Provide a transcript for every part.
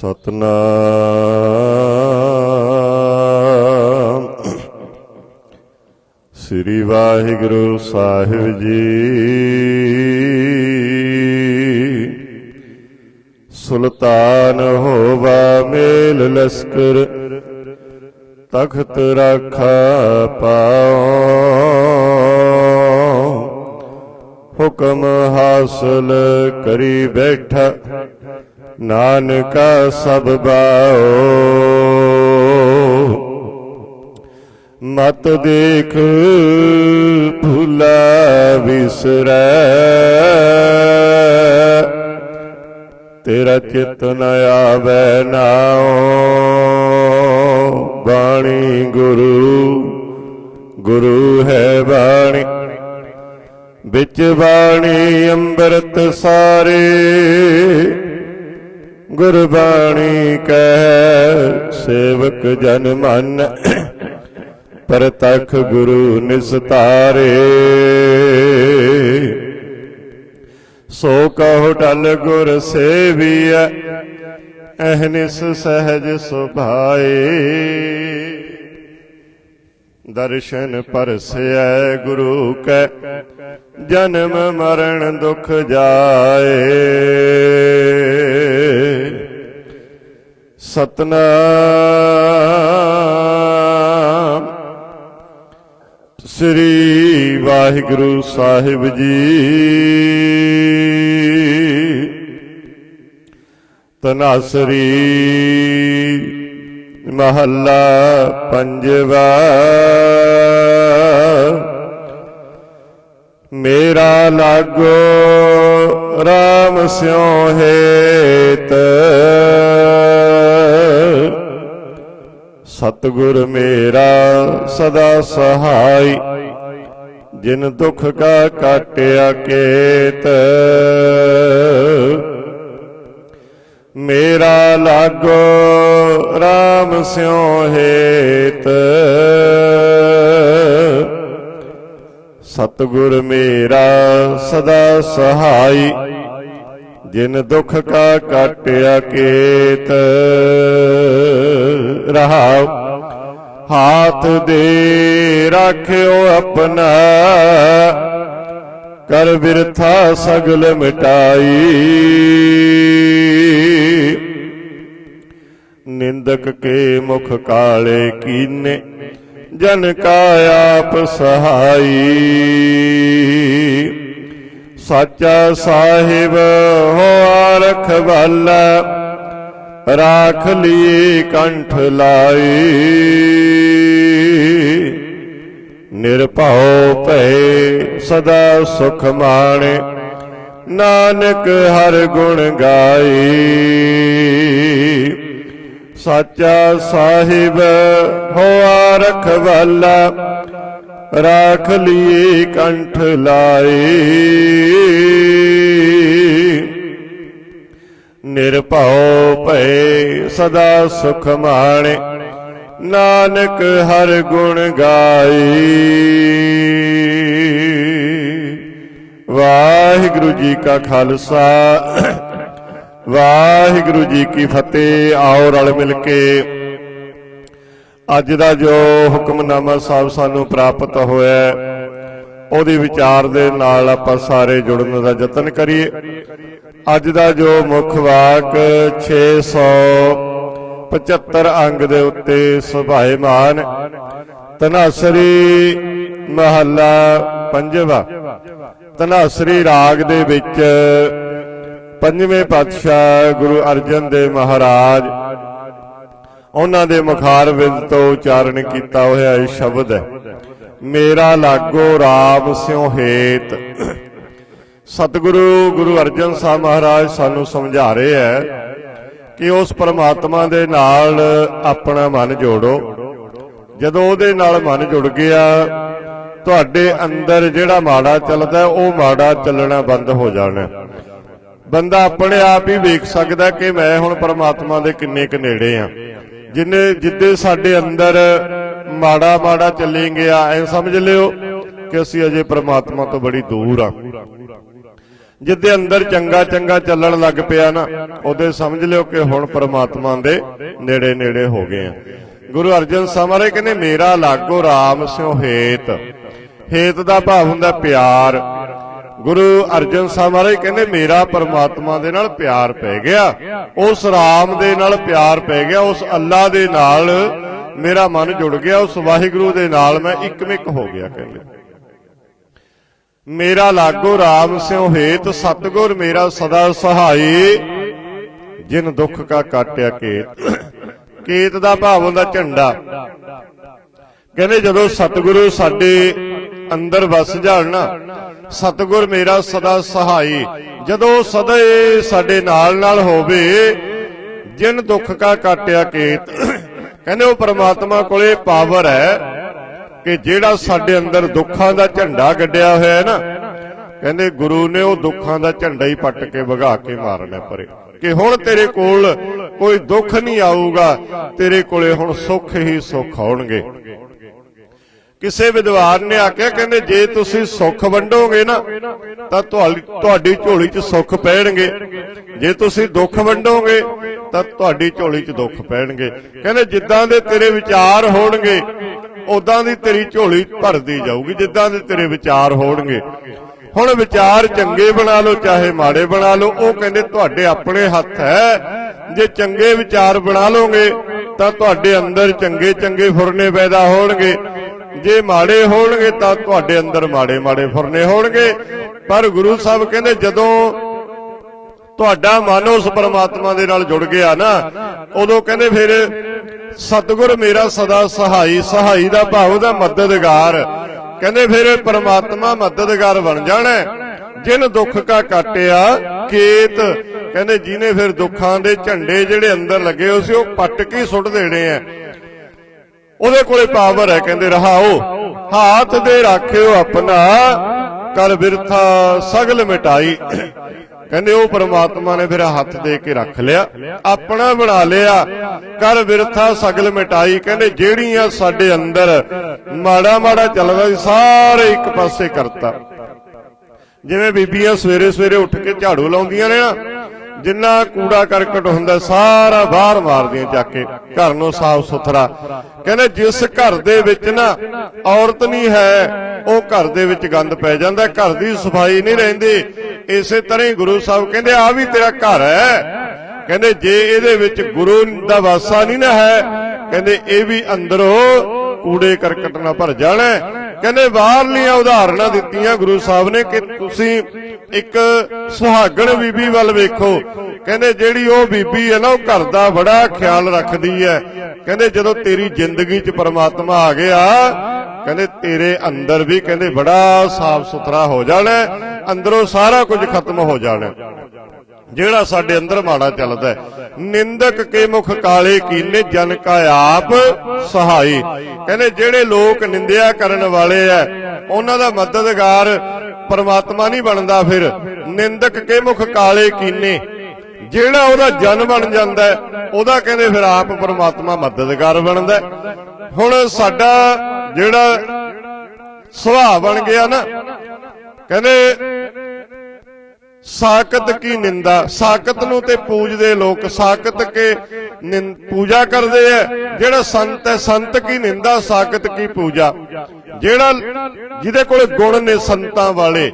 ਸਤਨਾਮ। ਸ੍ਰੀ ਵਾਹਿਗੁਰੂ ਸਾਹਿਬ ਜੀ। ਸੁਲਤਾਨ ਹੋਵਾ ਮੇਲ ਲਸਕਰ, ਤਖਤ ਰਾਖਾ ਪਾਉ। ਹੁਕਮ ਹਾਸਲ ਕਰੀ ਬੈਠਾ ਨਾਨਕਾ ਸਭ ਬਾਓ ਮਤ ਦੇਖ ਭੁਲਾ ਵਿਸਰੈ। ਤੇਰਾ ਚਿਤ ਗੁਰਬਾਣੀ ਕਹਿ, ਸੇਵਕ ਜਨ ਮਨ, ਪਰਤਖ ਗੁਰੂ ਨਿਸਤਾਰੇ। ਸੋ ਕਹੋ ਟਲ ਗੁਰ ਸੇਵੀਐ ਅਹਨਿਸ ਸਹਿਜ ਸੁਭਾਏ। ਦਰਸ਼ਨ ਪਰਸੈ ਗੁਰੂ ਕੈ, ਜਨਮ ਮਰਨ ਦੁਖ ਜਾਏ। ਸਤਨਾਮ। ਸ੍ਰੀ ਵਾਹਿਗੁਰੂ ਸਾਹਿਬ ਜੀ। ਤਨਾਸਰੀ ਮਹੱਲਾ ਪੰਜਵਾ। ਮੇਰਾ ਲਾਗੋ RAM ਸਿਉ ਹੇਤ। ਸਤਿਗੁਰ ਮੇਰਾ ਸਦਾ ਸਹਾਈ। ਜਿਨ ਦੁਖ ਕਾ ਕਾਟਿਆ ਕੇਤ ਮੇਰਾ ਲਾਗੋ RAM ਸਿਉ ਹੇਤ। ਸਤਿਗੁਰ ਮੇਰਾ ਸਦਾ ਸਹਾਈ। ਜਿਨ ਦੁਖ ਕਾ ਕਾਟਿਆ ਕੇਤ, ਰਹਾਉ, ਹਾਥ ਦੇ ਰਾਖਿਓ ਆਪਣਾ। ਕਰ ਬਿਰਥਾ ਸਗਲ ਮਿਟਾਈ। ਨਿੰਦਕ ਕੇ ਮੁਖ ਕਾਲੇ ਕੀਨੇ, ਜਨ ਕਾ ਆਪ ਸਹਾਈ। ਸਾਚਾ ਸਾਹਿਬ ਹੋਆ ਰਖਵਾਲਾ ਰਾਖ ਲਈ ਕੰਠ ਲਾਈ। ਨਿਰਭਉ ਭੈ ਸਦਾ ਸੁਖ ਮਾਣੇ। ਨਾਨਕ ਹਰ ਗੁਣ ਗਾਈ। ਸਾਚਾ ਸਾਹਿਬ ਹੋਆ ਰਖਵਾਲਾ ਰਾਖ ਲਈ ਕੰਠ ਲਾਈ ਨਿਰਭਉ ਭੈ ਸਦਾ ਸੁਖ ਮਾਣੇ ਨਾਨਕ ਹਰ ਗੁਣ ਗਾਈ ਵਾਹਿਗੁਰੂ ਜੀ ਕਾ ਖਾਲਸਾ ਵਾਹਿਗੁਰੂ ਜੀ ਕੀ ਫਤਿਹ ਆਓ ਰਲ ਮਿਲ ਕੇ ਅੱਜ ਦਾ ਜੋ ਹੁਕਮਨਾਮਾ ਸਾਹਿਬ ਸਾਨੂੰ ਪ੍ਰਾਪਤ ਹੋਇਆ ਹੈ, ਉਹਦੇ ਵਿਚਾਰ ਦੇ ਨਾਲ ਆਪਾਂ ਸਾਰੇ ਜੁੜਨ ਦਾ ਯਤਨ ਕਰੀਏ। ਅੱਜ ਦਾ ਜੋ ਮੁੱਖ ਵਾਕ 675 ਅੰਗ ਦੇ ਉੱਤੇ ਸੁਭਾਏਮਾਨ ਤਨਾਸਰੀ ਮਹੱਲਾ ਪੰਜਵਾ ਤਨਾਸਰੀ ਰਾਗ ਦੇ ਵਿੱਚ ਪੰਜਵੇਂ ਪਾਤਸ਼ਾਹ ਗੁਰੂ ਅਰਜਨ ਦੇਵ ਮਹਾਰਾਜ ਉਹਨਾਂ ਦੇ ਮੁਖਾਰ ਵਿੱਚ ਤੋਂ ਉਚਾਰਨ ਕੀਤਾ ਹੋਇਆ ਇਹ ਸ਼ਬਦ ਹੈ। ਮੇਰਾ ਲਾਗੋ ਰਾਮ ਸਿਉ ਹੇਤ। ਸਤਿਗੁਰੂ ਗੁਰੂ ਅਰਜਨ ਸਾਹਿਬ ਮਹਾਰਾਜ ਸਾਨੂੰ ਸਮਝਾ ਰਹੇ ਹੈ ਕਿ ਉਸ ਪਰਮਾਤਮਾ ਦੇ ਨਾਲ ਆਪਣਾ ਮਨ ਜੋੜੋ। ਜਦੋਂ ਉਹਦੇ ਨਾਲ ਮਨ ਜੁੜ ਗਿਆ ਤੁਹਾਡੇ ਅੰਦਰ ਜਿਹੜਾ ਮਾੜਾ ਚੱਲਦਾ ਉਹ ਮਾੜਾ ਚੱਲਣਾ ਬੰਦ ਹੋ ਜਾਣਾ। ਬੰਦਾ ਆਪਣੇ ਆਪ ਹੀ ਵੇਖ ਸਕਦਾ ਕਿ ਮੈਂ ਹੁਣ ਪਰਮਾਤਮਾ ਦੇ ਕਿੰਨੇ ਕੁ ਨੇੜੇ ਆ ਜਿੰਨੇ ਜਿੱਦੇ ਸਾਡੇ ਅੰਦਰ ਮਾੜਾ ਮਾੜਾ ਚੱਲੇ ਗਿਆ ਐ ਸਮਝ ਲਿਓ ਕਿ ਅਸੀਂ ਅਜੇ ਪਰਮਾਤਮਾ ਤੋਂ ਬੜੀ ਦੂਰ ਆ। ਜਿੱਦੇ ਅੰਦਰ ਚੰਗਾ ਚੰਗਾ ਚੱਲਣ ਲੱਗ ਪਿਆ ਨਾ, ਉਹਦੇ ਸਮਝ ਲਿਓ ਕਿ ਹੁਣ ਪ੍ਰਮਾਤਮਾ ਦੇ ਨੇੜੇ ਨੇੜੇ ਹੋ ਗਏ ਆ। ਗੁਰੂ ਅਰਜਨ ਸਾਹਿਬ ਮਹਾਰਾਜ ਕਹਿੰਦੇ, ਮੇਰਾ ਲਾਗੋ RAM ਸਿਓ ਹੇਤ। ਹੇਤ ਦਾ ਭਾਵ ਹੁੰਦਾ ਪਿਆਰ। ਗੁਰੂ ਅਰਜਨ ਸਾਹਿਬ ਮਹਾਰਾਜ ਕਹਿੰਦੇ, ਮੇਰਾ ਪਰਮਾਤਮਾ ਦੇ ਨਾਲ ਪਿਆਰ ਪੈ ਗਿਆ। ਉਸ ਰਾਮ ਦੇ ਨਾਲ ਪਿਆਰ ਪੈ ਗਿਆ। ਉਸ ਅੱਲਾ ਦੇ ਨਾਲ ਮੇਰਾ ਮਨ ਜੁੜ ਗਿਆ। ਉਸ ਵਾਹਿਗੁਰੂ ਦੇ ਨਾਲ ਮੈਂ ਇੱਕਮਿਕ ਹੋ ਗਿਆ ਕਹਿੰਦੇ। ਮੇਰਾ ਲਾਗੋ ਰਾਮ ਸਿਉ ਹੇਤ, ਸਤਗੁਰ ਮੇਰਾ ਸਦਾ ਸਹਾਈ। ਜਿਨ ਦੁੱਖ ਕਾ ਕਾਟਿਆ ਕੇਤ। ਕੇਤ ਦਾ ਭਾਵ ਹੁੰਦਾ ਝੰਡਾ। ਕਹਿੰਦੇ ਜਦੋਂ ਸਤਿਗੁਰੂ ਸਾਡੇ ਅੰਦਰ ਵਸ ਜਾਣ ਨਾ ਸਤਿਗੁਰ ਮੇਰਾ ਸਦਾ ਸਹਾਈ। ਜਦੋਂ ਸਦਾ ਸਾਡੇ ਨਾਲ ਨਾਲ ਹੋਵੇ, ਜਿਨ ਦੁੱਖ ਕਾ ਕਾਟਿਆ ਕੇਤ। ਕਹਿੰਦੇ ਉਹ ਪ੍ਰਮਾਤਮਾ ਕੋਲੇ ਪਾਵਰ ਹੈ ਕਿ ਜਿਹੜਾ ਸਾਡੇ ਅੰਦਰ ਦੁੱਖਾਂ ਦਾ ਝੰਡਾ ਗੱਡਿਆ ਹੋਇਆ ਹੈ ਨਾ, ਕਹਿੰਦੇ ਗੁਰੂ ਨੇ ਉਹ ਦੁੱਖਾਂ ਦਾ ਝੰਡਾ ਹੀ ਪੱਟ ਕੇ ਵਗਾ ਕੇ ਮਾਰਨਾ ਪਰੇ। ਕਿ ਹੁਣ ਤੇਰੇ ਕੋਲ ਕੋਈ ਦੁੱਖ ਨਹੀਂ ਆਊਗਾ, ਤੇਰੇ ਕੋਲੇ ਹੁਣ ਸੁੱਖ ਹੀ ਸੁੱਖ ਆਉਣਗੇ। ਕਿਸੇ ਵਿਦਵਾਨ ਨੇ ਆਖਿਆ, ਕਹਿੰਦੇ ਜੇ ਤੁਸੀਂ ਸੁੱਖ ਵੰਡੋਗੇ ਨਾ, ਤਾਂ ਤੁਹਾਡੀ ਤੁਹਾਡੀ ਝੋਲੀ 'ਚ ਸੁੱਖ ਪੈਣਗੇ। ਜੇ ਤੁਸੀਂ ਦੁੱਖ ਵੰਡੋਗੇ, ਤਾਂ ਤੁਹਾਡੀ ਝੋਲੀ 'ਚ ਦੁੱਖ ਪੈਣਗੇ। ਕਹਿੰਦੇ ਜਿੱਦਾਂ ਦੇ ਤੇਰੇ ਵਿਚਾਰ ਹੋਣਗੇ ਉਦਾਂ ਦੀ ਤੇਰੀ ਝੋਲੀ ਭਰਦੀ ਜਾਊਗੀ, ਜਿੱਦਾਂ ਦੇ ਤੇਰੇ ਵਿਚਾਰ ਹੋਣਗੇ। ਹੁਣ ਵਿਚਾਰ ਚੰਗੇ ਬਣਾ ਲਓ, ਚਾਹੇ ਮਾੜੇ ਬਣਾ ਲਓ, ਉਹ ਕਹਿੰਦੇ ਤੁਹਾਡੇ ਆਪਣੇ ਹੱਥ ਹੈ। ਜੇ ਚੰਗੇ ਵਿਚਾਰ ਬਣਾ ਲਓਗੇ, ਤਾਂ ਤੁਹਾਡੇ ਅੰਦਰ ਚੰਗੇ ਚੰਗੇ ਫੁਰਨੇ ਪੈਦਾ ਹੋਣਗੇ। ਜੇ ਮਾੜੇ ਹੋਣਗੇ ਤਾਂ ਤੁਹਾਡੇ ਅੰਦਰ ਮਾੜੇ ਮਾੜੇ ਫੁਰਨੇ ਹੋਣਗੇ। ਪਰ ਗੁਰੂ ਸਾਹਿਬ ਕਹਿੰਦੇ ਜਦੋਂ ਤੁਹਾਡਾ ਮਨ ਉਸ ਪਰਮਾਤਮਾ ਦੇ ਨਾਲ ਜੁੜ ਗਿਆ ਨਾ, ਉਦੋਂ ਕਹਿੰਦੇ ਫਿਰ ਸਤਿਗੁਰ ਮੇਰਾ ਸਦਾ ਸਹਾਈ ਸਹਾਈ ਦਾ ਭਾਵ ਦਾ ਮਦਦਗਾਰ। ਕਹਿੰਦੇ ਫਿਰ ਪਰਮਾਤਮਾ ਮਦਦਗਾਰ ਬਣ ਜਾਣਾ। ਹੈ। ਜਿਨ ਦੁੱਖ ਕਾ ਕਾਟਿਆ ਕੇਤ। ਕਹਿੰਦੇ ਜਿਹਨੇ ਫਿਰ ਦੁੱਖਾਂ ਦੇ ਝੰਡੇ ਜਿਹੜੇ ਅੰਦਰ ਲੱਗੇ ਹੋ ਸੀ, ਉਹ ਪੱਟ ਕੇ ਸੁੱਟ ਦੇਣੇ ਆ। ਉਹਦੇ ਕੋਲੇ ਪਾਵਰ ਹੈ, ਕਹਿੰਦੇ ਰਹਾਓ ਹਾਥ ਦੇ ਰੱਖਿਓ ਆਪਣਾ, ਕਰ ਬਿਰਥਾ ਸਗਲ ਮਿਟਾਈ। ਕਹਿੰਦੇ ਉਹ ਪ੍ਰਮਾਤਮਾ ਨੇ ਫਿਰ ਹੱਥ ਦੇ ਕੇ ਰੱਖ ਲਿਆ, ਆਪਣਾ ਬਣਾ ਲਿਆ, ਕਰ ਬਿਰਥਾ ਸਗਲ ਮਿਟਾਈ। ਕਹਿੰਦੇ ਜਿਹੜੀਆਂ ਸਾਡੇ ਅੰਦਰ ਮਾੜਾ ਮਾੜਾ ਚੱਲਦਾ ਸੀ, ਸਾਰੇ ਇੱਕ ਪਾਸੇ ਕਰਤਾ। ਜਿਵੇਂ ਬੀਬੀਆਂ ਸਵੇਰੇ ਸਵੇਰੇ ਉੱਠ ਕੇ ਝਾੜੂ ਲਾਉਂਦੀਆਂ ਨੇ ਨਾ ਜਿੰਨਾ ਕੂੜਾ ਕਰਕਟ ਹੁੰਦਾ, ਸਾਰਾ ਬਾਹਰ ਮਾਰਦੀਆਂ ਚੱਕ ਕੇ, ਘਰ ਨੂੰ ਸਾਫ਼ ਸੁਥਰਾ। ਕਹਿੰਦੇ ਜਿਸ ਘਰ ਦੇ ਵਿੱਚ ਨਾ ਔਰਤ ਨਹੀਂ ਹੈ, ਉਹ ਘਰ ਦੇ ਵਿੱਚ ਗੰਦ ਪੈ ਜਾਂਦਾ, ਘਰ ਦੀ ਸਫ਼ਾਈ ਨਹੀਂ ਰਹਿੰਦੀ। ਇਸੇ ਤਰ੍ਹਾਂ ਹੀ ਗੁਰੂ ਸਾਹਿਬ ਕਹਿੰਦੇ ਆ ਵੀ ਤੇਰਾ ਘਰ ਹੈ। ਕਹਿੰਦੇ, ਜੇ ਇਹਦੇ ਵਿੱਚ ਗੁਰੂ ਦਾ ਵਾਸਾ ਨਹੀਂ ਨਾ ਹੈ, ਕਹਿੰਦੇ, ਇਹ ਵੀ ਅੰਦਰੋਂ ਕੂੜੇ ਕਰਕਟ ਨਾਲ ਭਰ ਜਾਣਾ ਕਹਿੰਦੇ ਬਾਹਰਲੀਆਂ ਉਦਾਹਰਨਾਂ ਦਿੱਤੀਆਂ ਗੁਰੂ ਸਾਹਿਬ ਨੇ ਕਿ ਤੁਸੀਂ ਇੱਕ ਸੁਹਾਗਣ ਬੀਬੀ ਵੱਲ ਵੇਖੋ। ਕਹਿੰਦੇ ਜਿਹੜੀ ਉਹ ਬੀਬੀ ਹੈ ਨਾ, ਉਹ ਘਰ ਦਾ ਬੜਾ ਖਿਆਲ ਰੱਖਦੀ ਹੈ। ਕਹਿੰਦੇ ਜਦੋਂ ਤੇਰੀ ਜ਼ਿੰਦਗੀ 'ਚ ਪਰਮਾਤਮਾ ਆ ਗਿਆ, ਕਹਿੰਦੇ ਤੇਰੇ ਅੰਦਰ ਵੀ ਕਹਿੰਦੇ ਬੜਾ ਸਾਫ਼ ਸੁਥਰਾ ਹੋ ਜਾਣਾ, ਅੰਦਰੋਂ ਸਾਰਾ ਕੁਝ ਖਤਮ ਹੋ ਜਾਣਾ। ਜਿਹੜਾ ਸਾਡੇ ਅੰਦਰ ਮਾੜਾ ਚੱਲਦਾ ਨਿੰਦਕ ਕੇ ਮੁਖ ਕਾਲੇ ਕੀਨੇ, ਜਨ ਕਾ ਆਪ ਸਹਾਈ। ਕਹਿੰਦੇ ਜਿਹੜੇ ਲੋਕ ਨਿੰਦਿਆ ਕਰਨ ਵਾਲੇ ਐ, ਉਹਨਾਂ ਦਾ ਮਦਦਗਾਰ ਪਰਮਾਤਮਾ ਨਹੀਂ ਬਣਦਾ ਫਿਰ। ਨਿੰਦਕ ਕੇ ਮੁਖ ਕਾਲੇ ਕੀਨੇ, ਜਿਹੜਾ ਉਹਦਾ ਜਨ ਬਣ ਜਾਂਦਾ ਉਹਦਾ ਕਹਿੰਦੇ ਫਿਰ ਆਪ ਪਰਮਾਤਮਾ ਮਦਦਗਾਰ ਬਣਦਾ ਹੁਣ ਸਾਡਾ ਜਿਹੜਾ ਸੁਭਾਅ ਬਣ ਗਿਆ ਨਾ, ਕਹਿੰਦੇ ਸਾਕਤ ਕੀ ਨਿੰਦਾ? ਸਾਕਤ ਨੂੰ ਤੇ ਪੂਜਦੇ ਲੋਕ। ਸਾਕਤ ਕੇ ਪੂਜਾ ਕਰਦੇ ਐ। ਜਿਹੜਾ ਸੰਤ ਹੈ ਸੰਤ ਕੀ ਨਿੰਦਾ ਸਾਕਤ ਕੀ ਪੂਜਾ? ਜਿਹੜਾ ਜਿਹਦੇ ਕੋਲੇ ਗੁਣ ਨੇ ਸੰਤਾਂ ਵਾਲੇ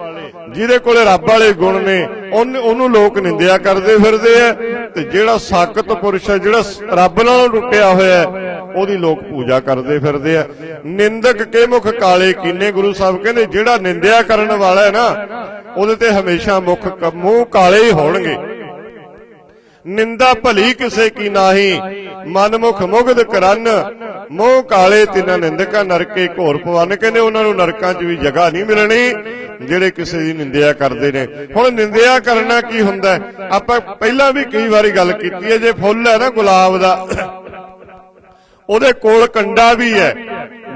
ਜਿਹਦੇ ਕੋਲੇ ਰੱਬ ਵਾਲੇ ਗੁਣ ਨੇ ਉਹਨ- ਉਹਨੂੰ ਲੋਕ ਨਿੰਦਿਆ ਕਰਦੇ ਫਿਰਦੇ ਐ। ਤੇ ਜਿਹੜਾ ਸਾਕਤ ਪੁਰਸ਼ ਹੈ ਜਿਹੜਾ ਰੱਬ ਨਾਲੋਂ ਟੁੱਟਿਆ ਹੋਇਆ ਹੈ, ਉਹਦੀ ਲੋਕ ਪੂਜਾ ਕਰਦੇ ਫਿਰਦੇ ਆ। ਨਿੰਦਕ ਕੇ ਮੁਖ ਕਾਲੇ ਕੀਨੇ ਗੁਰੂ ਸਾਹਿਬ ਕਹਿੰਦੇ, ਜਿਹੜਾ ਨਿੰਦਿਆ ਕਰਨ ਵਾਲਾ ਹੈ ਨਾ, ਉਹਦੇ ਤੇ ਹਮੇਸ਼ਾ ਮੁਖ ਮੂੰਹ ਕਾਲੇ ਹੀ ਹੋਣਗੇ। ਨਿੰਦਾ ਭਲੀ ਕਿਸੇ ਕੀ ਨਾਹੀ, ਮਨ ਮੁਖ ਮੁਗਧ ਕਰਨ। ਮੂੰਹ ਕਾਲੇ ਤਿੰਨ ਨਿੰਦਕਾਂ ਨਰਕੇ ਘੋਰ ਪਵਨ ਕਹਿੰਦੇ, ਉਹਨਾਂ ਨੂੰ ਨਰਕਾਂ 'ਚ ਵੀ ਜਗ੍ਹਾ ਨਹੀਂ ਮਿਲਣੀ, ਜਿਹੜੇ ਕਿਸੇ ਦੀ ਨਿੰਦਿਆ ਕਰਦੇ ਨੇ। ਹੁਣ ਨਿੰਦਿਆ ਕਰਨਾ ਕੀ ਹੁੰਦਾ ਆਪਾਂ ਪਹਿਲਾਂ ਵੀ ਕਈ ਵਾਰੀ ਗੱਲ ਕੀਤੀ ਹੈ, ਜੇ ਫੁੱਲ ਹੈ ਨਾ ਗੁਲਾਬ ਦਾ ਉਹਦੇ ਕੋਲ ਕੰਡਾ ਵੀ ਹੈ।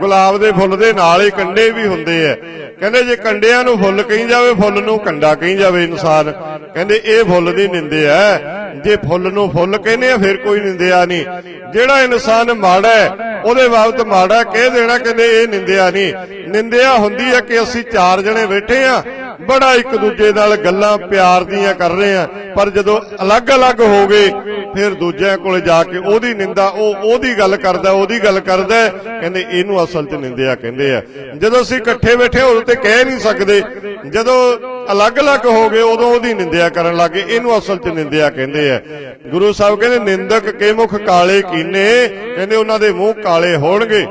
ਗੁਲਾਬ ਦੇ ਫੁੱਲ ਦੇ ਨਾਲ ਹੀ ਕੰਡੇ ਵੀ ਹੁੰਦੇ ਐ ਕਹਿੰਦੇ ਜੇ ਕੰਡਿਆਂ ਨੂੰ ਫੁੱਲ ਕਹੀ ਜਾਵੇ, ਫੁੱਲ ਨੂੰ ਕੰਡਾ ਕਹੀ ਜਾਵੇ ਇਨਸਾਨ। ਕਹਿੰਦੇ ਇਹ ਫੁੱਲ ਦੀ ਨਿੰਦਿਆ ਹੈ। ਜੇ ਫੁੱਲ ਨੂੰ ਫੁੱਲ ਕਹਿੰਦੇ ਆ, ਫਿਰ ਕੋਈ ਨਿੰਦਿਆ ਨਹੀਂ। ਜਿਹੜਾ ਇਨਸਾਨ ਮਾੜਾ ਹੈ, ਉਹਦੇ ਬਾਬਤ ਮਾੜਾ ਕਹਿ ਦੇਣਾ, ਕਹਿੰਦੇ ਇਹ ਨਿੰਦਿਆ ਨਹੀਂ। ਨਿੰਦਿਆ ਹੁੰਦੀ ਹੈ ਕਿ ਅਸੀਂ ਚਾਰ ਜਣੇ ਬੈਠੇ ਆ ਬੜਾ ਇੱਕ ਦੂਜੇ ਨਾਲ ਗੱਲਾਂ ਪਿਆਰ ਦੀਆਂ ਕਰ ਰਹੇ ਆ। ਪਰ ਜਦੋਂ ਅਲੱਗ-ਅਲੱਗ ਹੋ ਗਏ, ਫਿਰ ਦੂਜਿਆਂ ਕੋਲ ਜਾ ਕੇ ਉਹਦੀ ਨਿੰਦਾ, ਉਹ ਉਹਦੀ ਗੱਲ ਕਰਦਾ, ਉਹਦੀ ਗੱਲ ਕਰਦਾ ਕਹਿੰਦੇ, ਇਹਨੂੰ ਅਸਲ 'ਚ ਨਿੰਦਿਆ ਕਹਿੰਦੇ ਆ। ਜਦੋਂ ਅਸੀਂ ਇਕੱਠੇ ਬੈਠੇ ਉਦੋਂ ਤੇ ਕਹਿ ਨਹੀਂ ਸਕਦੇ। ਜਦੋਂ ਅਲੱਗ-ਅਲੱਗ ਹੋ ਗਏ, ਉਦੋਂ ਉਹਦੀ ਨਿੰਦਿਆ ਕਰਨ ਲੱਗੇ, ਇਹਨੂੰ ਅਸਲ 'ਚ ਨਿੰਦਿਆ ਕਹਿੰਦੇ ਆ। ਗੁਰੂ ਸਾਹਿਬ ਕਹਿੰਦੇ, ਨਿੰਦਕ ਕੇ ਮੁਖ ਕਾਲੇ ਕੀਨੇ? ਕਹਿੰਦੇ, ਉਹਨਾਂ ਦੇ ਮੂੰਹ ਕਾਲੇ ਹੋਣਗੇ।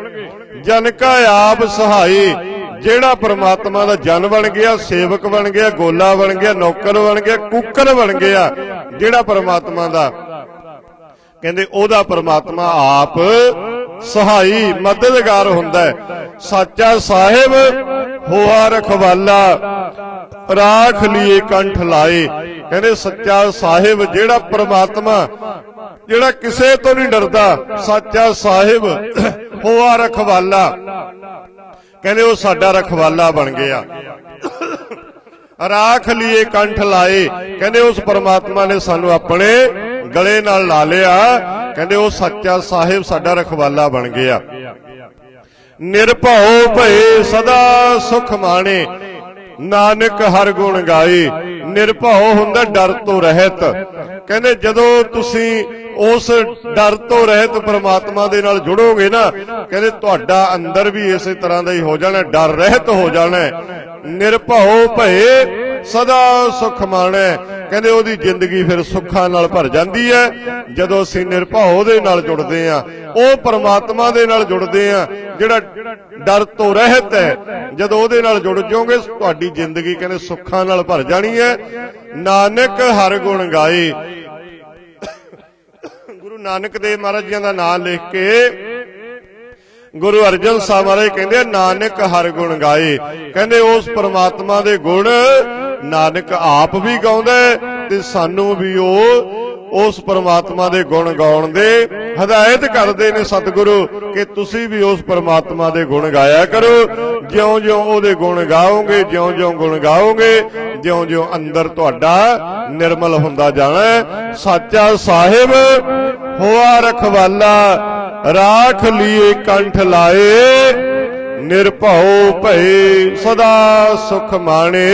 ਜਨ ਕਾ ਆਪ ਸਹਾਈ ਜਿਹੜਾ ਪ੍ਰਮਾਤਮਾ ਦਾ ਜਨ ਬਣ ਗਿਆ, ਸੇਵਕ ਬਣ ਗਿਆ, ਗੋਲਾ ਬਣ ਗਿਆ, ਨੌਕਰ ਬਣ ਗਿਆ ਕੁੱਕਰ ਬਣ ਗਿਆ, ਜਿਹੜਾ ਪ੍ਰਮਾਤਮਾ ਦਾ। ਕਹਿੰਦੇ ਉਹਦਾ ਪ੍ਰਮਾਤਮਾ ਆਪ ਸਹਾਈ, ਮਦਦਗਾਰ ਹੁੰਦਾ ਹੈ। ਸੱਚਾ ਸਾਹਿਬ, ਹੋਆ ਰਖਵਾਲਾ, ਰਾਖ ਲਈ ਕੰਠ ਲਾਏ। ਕਹਿੰਦੇ ਸੱਚਾ ਸਾਹਿਬ ਜਿਹੜਾ ਪ੍ਰਮਾਤਮਾ, ਜਿਹੜਾ ਕਿਸੇ ਤੋਂ ਨਹੀਂ ਡਰਦਾ, ਸੱਚਾ ਸਾਹਿਬ, ਹੋਆ ਰਖਵਾਲਾ। ਕਹਿੰਦੇ ਉਹ ਸਾਡਾ ਰਖਵਾਲਾ ਬਣ ਗਿਆ। ਰਾਖ ਲਈ ਕੰਠ ਲਾਏ। ਕਹਿੰਦੇ ਉਸ ਪਰਮਾਤਮਾ ਨੇ ਸਾਨੂੰ ਆਪਣੇ ਗਲੇ ਨਾਲ ਲਾ ਲਿਆ। ਕਹਿੰਦੇ ਉਹ ਸੱਚਾ ਸਾਹਿਬ ਸਾਡਾ ਰਖਵਾਲਾ ਬਣ ਗਿਆ। ਨਿਰਭਉ ਭਏ ਸਦਾ ਸੁਖ ਮਾਣੇ। ਨਾਨਕ ਹਰ ਗੁਣ ਗਾਏ। ਨਿਰਭਉ ਹੁੰਦਾ ਡਰ ਤੋਂ ਰਹਿਤ। ਕਹਿੰਦੇ ਜਦੋਂ ਤੁਸੀਂ ਉਸ ਡਰ ਤੋਂ ਰਹਿਤ ਪ੍ਰਮਾਤਮਾ ਦੇ ਨਾਲ ਜੁੜੋਗੇ ਨਾ, ਕਹਿੰਦੇ ਤੁਹਾਡਾ ਅੰਦਰ ਵੀ ਇਸੇ ਤਰ੍ਹਾਂ ਦਾ ਹੀ ਹੋ ਜਾਣਾ, ਡਰ ਰਹਿਤ ਹੋ ਜਾਣਾ। ਨਿਰਭਉ ਭਏ ਸਦਾ ਸੁਖ ਮਾਣੈ। ਕਹਿੰਦੇ ਉਹਦੀ ਜ਼ਿੰਦਗੀ ਫਿਰ ਸੁੱਖਾਂ ਨਾਲ ਭਰ ਜਾਂਦੀ ਹੈ। ਜਦੋਂ ਅਸੀਂ ਨਿਰਭਉ ਦੇ ਨਾਲ ਜੁੜਦੇ ਆ ਉਹ ਪਰਮਾਤਮਾ ਦੇ ਨਾਲ ਜੁੜਦੇ ਆ ਜਿਹੜਾ ਡਰ ਤੋਂ ਰਹਿਤ ਹੈ, ਜਦੋਂ ਉਹਦੇ ਨਾਲ ਜੁੜ ਜਾਓਗੇ, ਤੁਹਾਡੀ ਜ਼ਿੰਦਗੀ ਕਹਿੰਦੇ ਸੁੱਖਾਂ ਨਾਲ ਭਰ ਜਾਣੀ ਹੈ। ਨਾਨਕ ਹਰ ਗੁਣ ਗਾਏ। ਗੁਰੂ ਨਾਨਕ ਦੇਵ ਮਹਾਰਾਜ ਜੀ ਦਾ ਨਾਮ ਲਿਖ ਕੇ ਗੁਰੂ ਅਰਜਨ ਸਾਹਿਬ ਮਹਾਰਾਜ ਕਹਿੰਦੇ ਨਾਨਕ ਹਰ ਗੁਣ ਗਾਏ। ਕਹਿੰਦੇ ਉਸ ਪਰਮਾਤਮਾ ਦੇ ਗੁਣ ਨਾਨਕ ਆਪ ਵੀ ਗਾਉਂਦਾ ਤੇ ਸਾਨੂੰ ਵੀ ਉਹ ਉਸ ਪਰਮਾਤਮਾ ਦੇ ਗੁਣ ਗਾਉਣ ਦੇ ਹਦਾਇਤ ਕਰਦੇ ਨੇ ਸਤਿਗੁਰੂ ਕਿ ਤੁਸੀਂ ਵੀ ਉਸ ਪਰਮਾਤਮਾ ਦੇ ਗੁਣ ਗਾਇਆ ਕਰੋ ਜਿਉਂ-ਜਿਉਂ ਉਹਦੇ ਗੁਣ ਗਾਓਗੇ, ਜਿਉਂ-ਜਿਉਂ ਗੁਣ ਗਾਓਗੇ, ਜਿਉਂ-ਜਿਉਂ ਅੰਦਰ ਤੁਹਾਡਾ ਨਿਰਮਲ ਹੁੰਦਾ ਜਾਣਾ ਹੈ। ਸੱਚਾ ਸਾਹਿਬ, ਹੋਆ ਰਖਵਾਲਾ, ਰਾਖ ਲੀਏ ਕੰਠ ਲਾਏ, ਨਿਰਭਉ ਭਏ ਸਦਾ ਸੁਖ ਮਾਣੇ